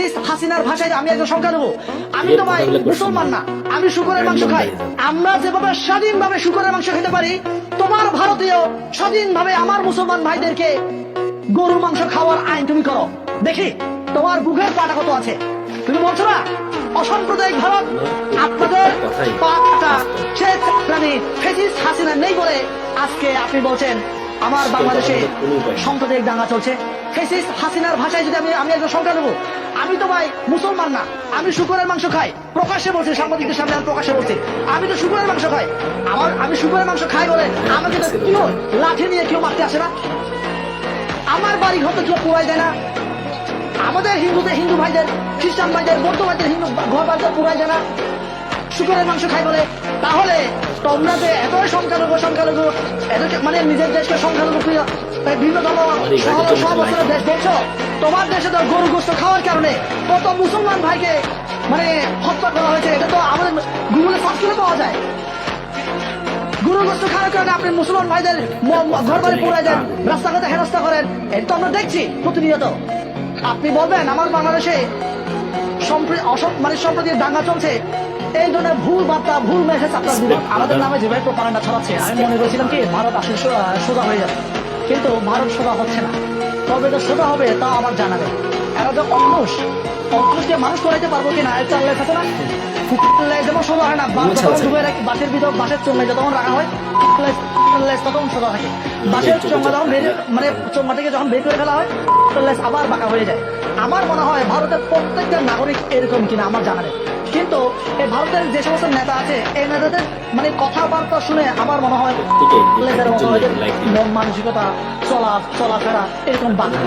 Fascist হাসিনার ভাষায় আমি একজন সংখ্যালঘু আমি তো ভাই মুসলমান না। আমি শুকরের মাংস খাই। আমরা যেভাবে স্বাধীনভাবে শুকরের মাংস খেতে পারি তোমার ভারতীয় স্বাধীনভাবে আমার মুসলমান ভাইদেরকে গরুর মাংস খাওয়ার আইন তুমি করো। দেখি তোমার বুকের পাটা কত আছে? তুমি বলছো না? অসাম্প্রদায়িক ভারত আপনাদের পাটা সে চাকরানি ফেসিস্ট হাসিনা নেই বলে আজকে আপনি বলছেন। আমার বাংলাদেশে সাম্প্রদায়িক দাঙ্গা চলছে। ফেসিস্ট হাসিনার ভাষায় যদি আমি আমি একজন সংখ্যা নেব আমি তো ভাই মুসলমান না। আমি শুকরের মাংস খাই। প্রকাশ্যে বলছি সাংবাদিকদের সামনে আমি প্রকাশ্যে বলছি। আমি তো শুকুরের মাংস খাই। আমার আমি শুকুরের মাংস খাই বলে আমাকে কেউ লাঠি নিয়ে কেউ মারতে আসে না। আমার বাড়ি ঘর তো কেউ পুরাই দেয় না। আমাদের হিন্দুদের হিন্দু ভাইদের খ্রিস্টান ভাইদের বৌদ্ধ ভাইদের হিন্দু ঘর বাড়িতে পুরাই দেয় না। শুকরের মাংস খাই বলে। তাহলে তোমরা যে এতই সংখ্যালঘু সংখ্যালঘু এদেরকে মানে নিজের দেশকে সংখ্যালঘু ভিন্ন ধর্ম সব দেশ বলছো তোমার দেশে তো গরু গোস্ত খাওয়ার কারণে কত মুসলমান ভাইকে মানে হত্যা করা হয়েছে, এটা তো আমাদের গুগলে সার্চ করে পাওয়া যায়। গরু গোস্ত খাওয়ার কারণে আপনি মুসলমান ভাইদের ঘর বাড়ি পুরাই দেন, রাস্তাঘাটে হেনস্থা করেন, এটা তো আমরা দেখছি প্রতিনিয়ত। আপনি বলবেন, আমার বাংলাদেশে মানে সম্প্রতি দাঙ্গা চলছে, এই ধরনের ভুল বার্তা, ভুল মেসেজ আপনার দিবেন আমাদের নামে যেভাবে প্রপারান্ডা ছড়াচ্ছে, আমি মনে করেছিলাম কি, ভারত আসলে সোজা হয়ে যাবে। কিন্তু ভারত সোজা হচ্ছে না। তবে তো সোজা হবে তা আমার জানা নেই। এরা যে অন্যস অঙ্কুশকে মানুষ করাইতে পারব কিনা এটা আল্লাহ থাকে না। যেমন সোজা হয় না রাখি বাসের ভিতর বাসের চোঙে যখন রাখা হয় তখন সোজা থাকে। বাসের চোঙা যখন মানে চোখা থেকে যখন বের করে ফেলা হয় আবার বাঁকা হয়ে যায়। আমার মনে হয় ভারতের প্রত্যেকটা নাগরিক এরকম কিনা আমার জানা নেই। কিন্তু এই ভারতের যে সমস্ত নেতা আছে এই নেতাদের মানে কথাবার্তা শুনে আমার মনে হয় মন মানসিকতা চলা চলাফেরা এরকম বাঁকা